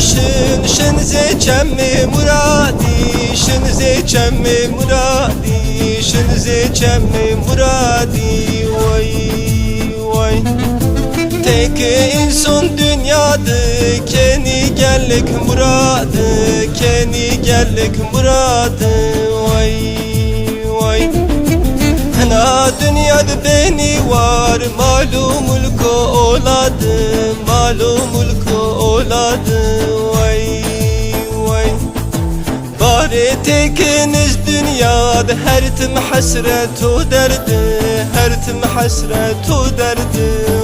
şın şın zeçem mi muradi şın zeçem mi muradi şın zeçem mi muradi vay vay. Tek insan dünyadı kendi gellik muradı kendi gellik muradı vay vay. Ana dünyada beni var. Malum ulku oladı malum ulku oladı. Bari tekiniz dünyada Her tim hasret o derdi Her tim hasret o derdi